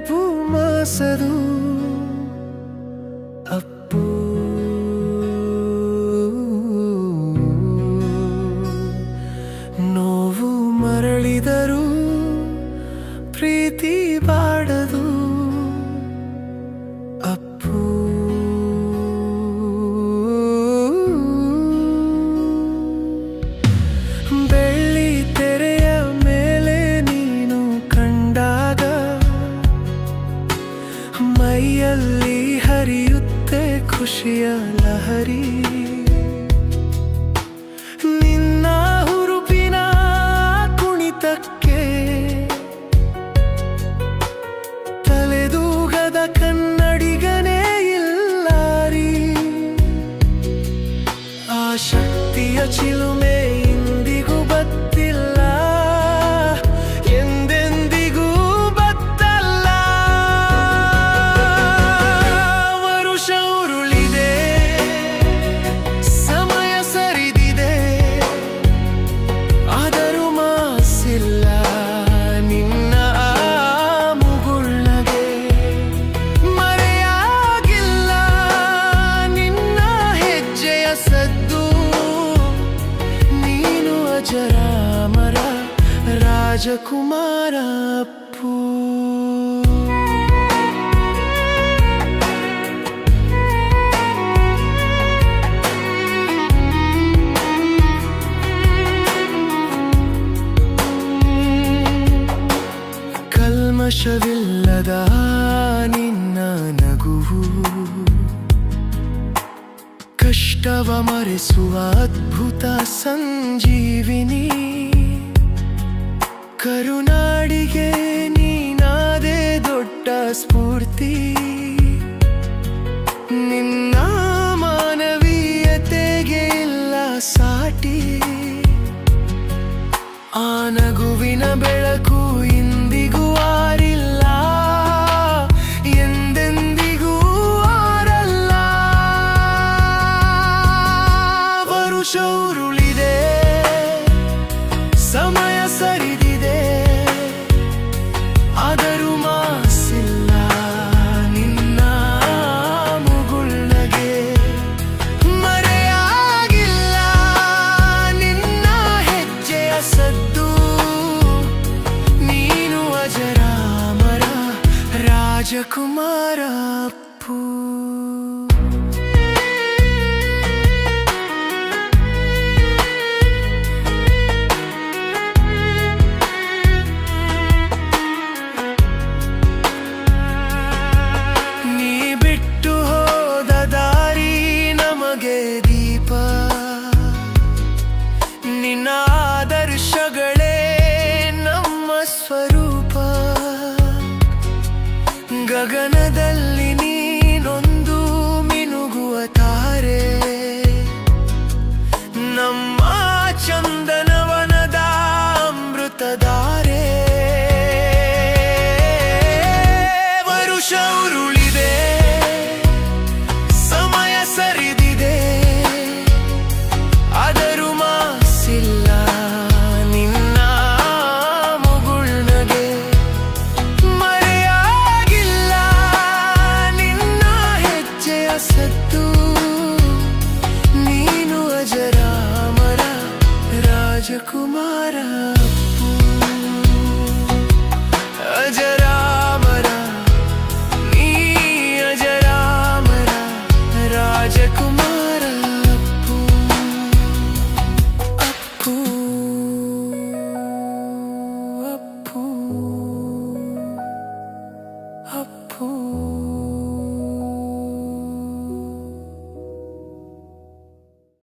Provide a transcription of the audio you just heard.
ನೆನಪು ಮಾಸದು ಅಪ್ಪು. ನೋವು ಮರಳಿದರು ಪ್ರೀತಿ ಬಾಡದು ಖುಷಿಯ ಲಹರಿ. ನಿನ್ನ ಹುರುಪಿನ ಕುಣಿತಕ್ಕೆ ತಲೆದೂಗದ ಕನ್ನಡಿಗನೇ ಇಲ್ಲಾರಿ. ಆ ಶಕ್ತಿಯ ಚಿಲುಮೆ ರಾಜಕುಮಾರ ಕಲ್ಮಶವಿಲ್ಲದ ನಿನ್ನ ನಗುವು. ಕಷ್ಟವ ಮರೆಸುವ ಅದ್ಭುತ ಸಂಜೀವಿನಿ. ಕರುನಾಡಿಗೆ ನೀನಾದೇ ದೊಡ್ಡ ಸ್ಫೂರ್ತಿ. ನಿನ್ನ ಮಾನವೀಯತೆಗೆಲ್ಲ ಸಾಟಿ. ಆ ಬೆಳಕು ರಾಜಕುಮಾರ ಗಗನದಲ್ಲಿ যে কুমার